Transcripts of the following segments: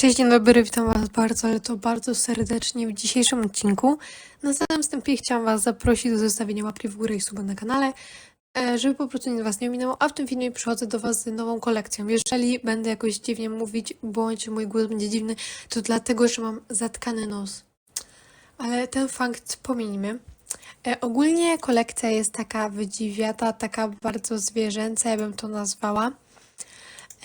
Cześć, dzień dobry, witam Was bardzo, ale to bardzo serdecznie w dzisiejszym odcinku. Na samym wstępie chciałam Was zaprosić do zostawienia łapki w górę i suba na kanale, e, żeby po prostu nic Was nie ominęło, a w tym filmie przychodzę do Was z nową kolekcją. Jeżeli będę jakoś dziwnie mówić, bądź mój głos będzie dziwny, to dlatego, że mam zatkany nos. Ale ten fakt pominijmy. E, ogólnie kolekcja jest taka wydziwiata, taka bardzo zwierzęca, ja bym to nazwała.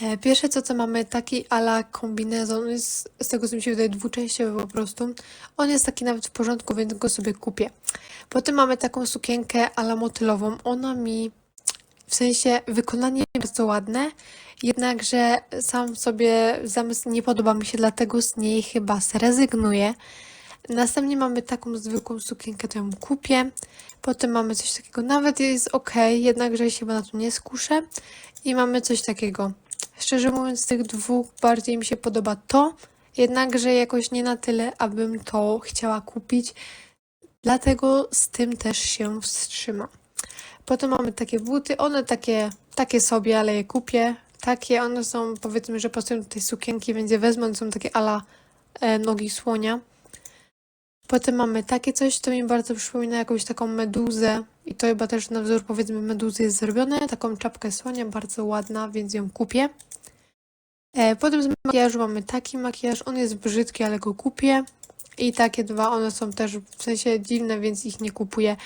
E, Pierwsze co, to mamy taki ala kombinezon, on jest z tego co mi się wydaje dwuczęściowy po prostu. On jest taki nawet w porządku, więc go sobie kupię. Potem mamy taką sukienkę ala motylową. Ona mi, w sensie wykonanie bardzo ładne, jednakże sam sobie zamysł nie podoba mi się, dlatego z niej chyba zrezygnuję. Następnie mamy taką zwykłą sukienkę, to ją kupię. Potem mamy coś takiego, nawet jest ok, jednakże się chyba na to nie skuszę. I mamy coś takiego. Szczerze mówiąc, z tych dwóch bardziej mi się podoba to, jednakże jakoś nie na tyle, abym to chciała kupić. Dlatego z tym też się wstrzymam. Potem mamy takie buty, one takie, takie sobie, ale je kupię. Takie, one są powiedzmy, że pasują do tej sukienki, więc je wezmę, są takie ala e, nogi słonia. Potem mamy takie coś, to mi bardzo przypomina jakąś taką meduzę i to chyba też na wzór powiedzmy meduzy jest zrobione. Taką czapkę słonia, bardzo ładna, więc ją kupię. E, potem z makijażu mamy taki makijaż, on jest brzydki, ale go kupię. I takie dwa, one są też w sensie dziwne, więc ich nie kupuję.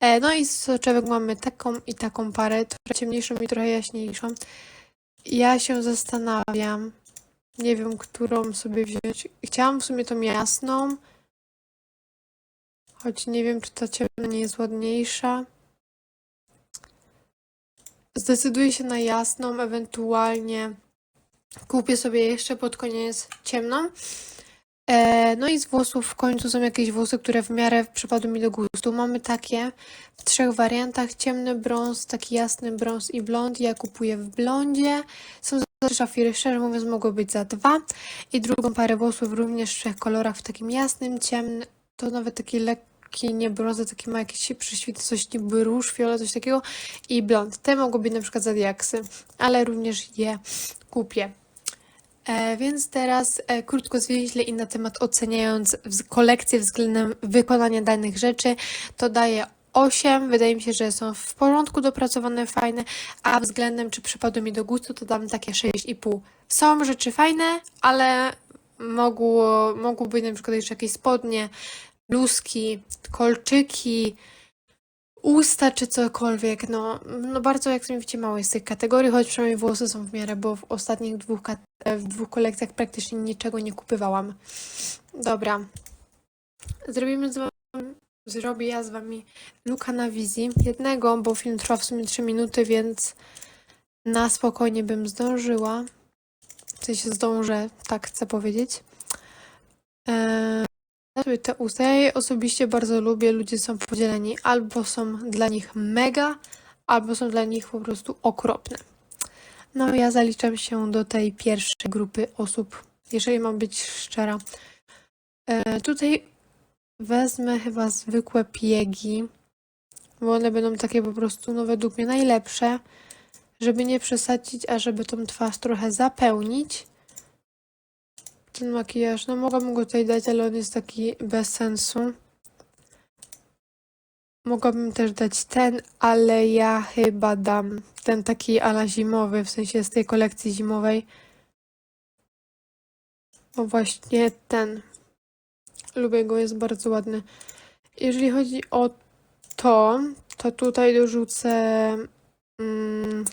E, no i z soczewek mamy taką i taką parę, trochę ciemniejszą i trochę jaśniejszą. Ja się zastanawiam, nie wiem, którą sobie wziąć. Chciałam w sumie tą jasną, choć nie wiem, czy ta ciemna nie jest ładniejsza. Zdecyduję się na jasną, ewentualnie kupię sobie jeszcze pod koniec ciemną. E, no i z włosów w końcu są jakieś włosy, które w miarę przypadły mi do gustu. Mamy takie w trzech wariantach: ciemny brąz, taki jasny brąz i blond. Ja kupuję w blondzie. Są za trzy szafiry, szczerze mówiąc, mogło być za dwa. I drugą parę włosów również w trzech kolorach, w takim jasnym, ciemnym, to nawet taki lekki, nie brązy, taki ma jakieś przyświty, coś niby róż, fiolet, coś takiego. I blond. Te mogą być na przykład za diaksy, ale również je kupię. E, więc teraz e, krótko zwięźle i na temat oceniając kolekcję względem wykonania danych rzeczy, to daję 8. Wydaje mi się, że są w porządku, dopracowane, fajne, a względem czy przypadły mi do gustu, to dam takie 6,5. Są rzeczy fajne, ale mogło, mogły być na przykład jeszcze jakieś spodnie, bluzki, kolczyki, usta czy cokolwiek, no, no bardzo jak mi widzicie mało jest tych kategorii, choć przynajmniej włosy są w miarę, bo w ostatnich dwóch, w dwóch kolekcjach praktycznie niczego nie kupywałam. Dobra. Zrobimy z wami, zrobię ja z wami luka na wizji. Jednego, bo film trwa w sumie 3 minuty, więc na spokojnie bym zdążyła. W sensie zdążę, tak chcę powiedzieć. Eee, te je osobiście bardzo lubię. Ludzie są podzieleni. Albo są dla nich mega, albo są dla nich po prostu okropne. No, ja zaliczam się do tej pierwszej grupy osób, jeżeli mam być szczera. E, tutaj wezmę chyba zwykłe piegi, bo one będą takie po prostu, no według mnie najlepsze, żeby nie przesadzić, a żeby tą twarz trochę zapełnić. Ten makijaż, no mogłabym go tutaj dać, ale on jest taki bez sensu. Mogłabym też dać ten, ale ja chyba dam ten taki ala zimowy, w sensie z tej kolekcji zimowej. O właśnie ten. Lubię go, jest bardzo ładny. Jeżeli chodzi o to, to tutaj dorzucę mm,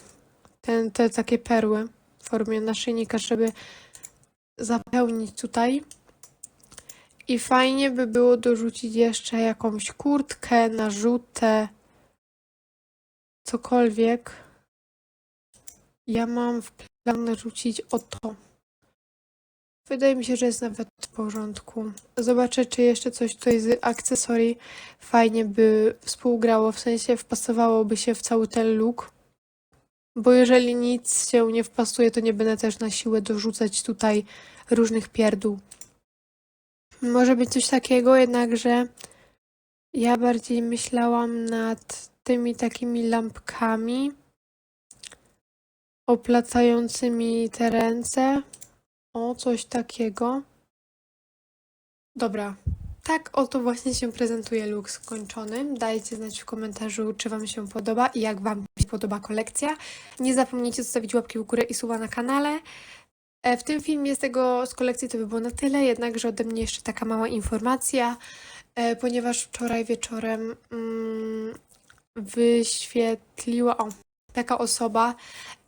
ten, te takie perły w formie naszyjnika, żeby zapełnić tutaj. I fajnie by było dorzucić jeszcze jakąś kurtkę, narzutę, cokolwiek. Ja mam w planie rzucić o to. Wydaje mi się, że jest nawet w porządku. Zobaczę, czy jeszcze coś tutaj z akcesorii fajnie by współgrało, w sensie wpasowałoby się w cały ten look. Bo jeżeli nic się nie wpasuje, to nie będę też na siłę dorzucać tutaj różnych pierdół. Może być coś takiego, jednakże ja bardziej myślałam nad tymi takimi lampkami oplatającymi te ręce. O, coś takiego. Dobra. Tak oto właśnie się prezentuje look skończony. Dajcie znać w komentarzu, czy Wam się podoba i jak Wam się podoba kolekcja. Nie zapomnijcie zostawić łapki w górę i suba na kanale. E, W tym filmie z tego z kolekcji to by było na tyle, jednakże ode mnie jeszcze taka mała informacja, e, ponieważ wczoraj wieczorem mm, wyświetliła, o, taka osoba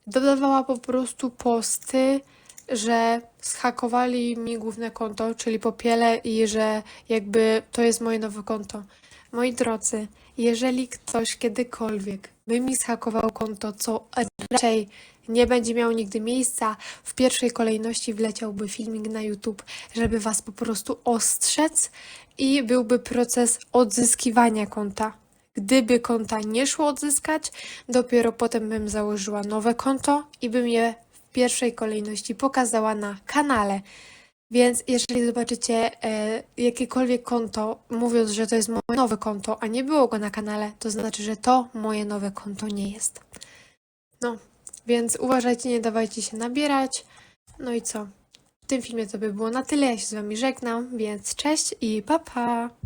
dodawała po prostu posty, że zhakowali mi główne konto, czyli popiele i że jakby to jest moje nowe konto. Moi drodzy, jeżeli ktoś kiedykolwiek by mi zhakował konto, co raczej nie będzie miało nigdy miejsca, w pierwszej kolejności wleciałby filmik na YouTube, żeby was po prostu ostrzec i byłby proces odzyskiwania konta. Gdyby konta nie szło odzyskać, dopiero potem bym założyła nowe konto i bym je pierwszej kolejności pokazała na kanale. Więc jeżeli zobaczycie e, jakiekolwiek konto, mówiąc, że to jest moje nowe konto, a nie było go na kanale, to znaczy, że to moje nowe konto nie jest. No, więc uważajcie, nie dawajcie się nabierać. No i co? W tym filmie to by było na tyle. Ja się z Wami żegnam, więc cześć i pa pa!